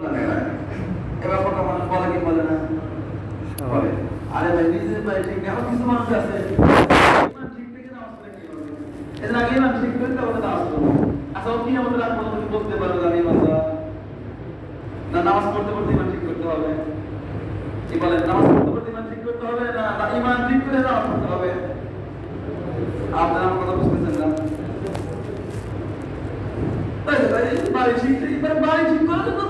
এবার কথা মানুষ বলে কি বলে না? আরে ভাই, নিজের ভাই ঠিক করে না করতে হবে। না না, ইমান ঠিক করে নামাজ পড়তে হবে? আপনারা কথা বুঝতেছেন না? বাড়ি ঠিক এবার ঠিক করে তো বের হয়েছে কিছু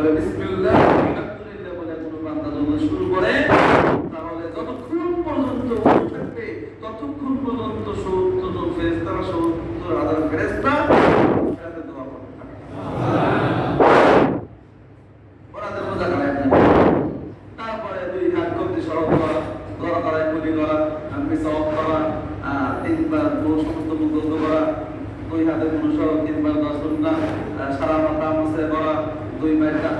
বলে, বিসমিল্লাহ আলহামদুলিল্লাহ বলে কোনো বান্দা যখন শুরু করে, তাহলে যতক্ষণ পর্যন্ত থাকবে, ততক্ষণ পর্যন্ত সত্তর জন ফেরেশতারা সত্তর হাজার না তারপরে দুই হাত কবজি সরব করা দরা করায় মুখ সমস্ত মুখ করা দুই হাতে অনুসরণ তিনবার দশ করা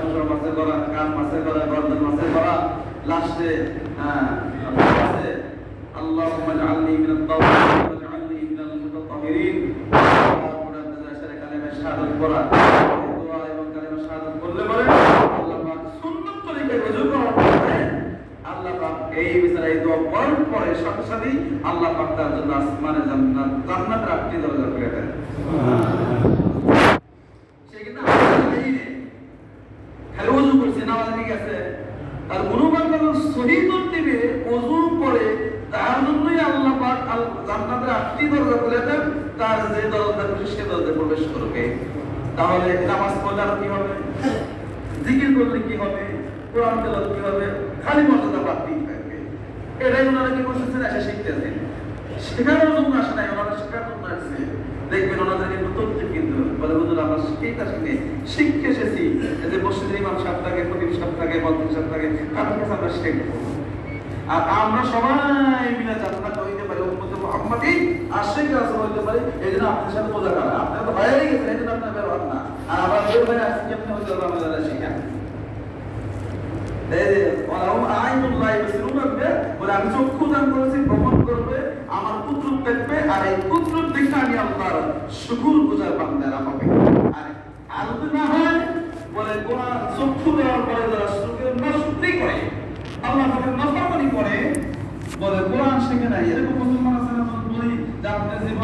দুই মাইল কাঠমোসর মাসে করা কান মাসে করা গর্দন মাসে করা লাস্টে আছে اللهم اجعلني من التوابين واجعلني من المتطهرين তারপরে আপনাদের সাথে কালেমা শাহাদাত পড়া এই দোয়া এবং কালেমা শাহাদাত পড়লে পরে আল্লাহ পাক সুন্নত তরিকায় ওযু করার পরে আল্লাহ পাক এই বিচারে এই দোয়া পড়ার পরে সাথে সাথেই আল্লাহ পাক তার জন্য আসমানে জান্নাত জান্নাতের আটটি দরজা খুলে দেন সে আছে তার গুণগান যখন সহি দিবে ওযু করে তার জন্যই আল্লাহ জান্নাতের আটটি দরজা খুলে দেন, তার যে দরজা খুশি সে দরজায় প্রবেশ করবে। তাহলে নামাজ পড়লে আর কি হবে? জিকির করলে কি হবে? কোরআন তেলাওয়াত কি হবে খালি মর্যাদা বাড়তেই থাকবে। এটাই ওনারা কি করতেছেন এসে শিখতেছেন। শেখানোর জন্য আসে নাই, ওনারা শেখার জন্য আসছে। দেখবেন ওনাদের কিন্তু তথ্য কিন্তু বলে আমরা শিখেই শিখে শিখে এসেছি। এই থাকে থাকে থাকে, তাদের কাছে আমরা আর আমরা সবাই মিলে পারি পারি, এইজন্য আপনাদের সাথে বোঝা করা। আপনারা তো হয়ে গেছেন, এইজন্য আপনারা বের হন না। আর বের হয়ে আসছি আপনি এই আমি চক্ষু দান করেছি, ভ্রমণ করবে, আমার পুত্র দেখবে, আর এই আল্লাহর শুকুর গুজার বান্দারা হবে আর যদি না হয়, বলে কোরআন চক্ষু দেওয়ার পরে যারা শুকুর করে, আল্লাহ তাকে নফরমানি করে, বলে কোরআন শেখে নাই। এরকম মুসলমান আছে না, বলি যে আপনার জীবন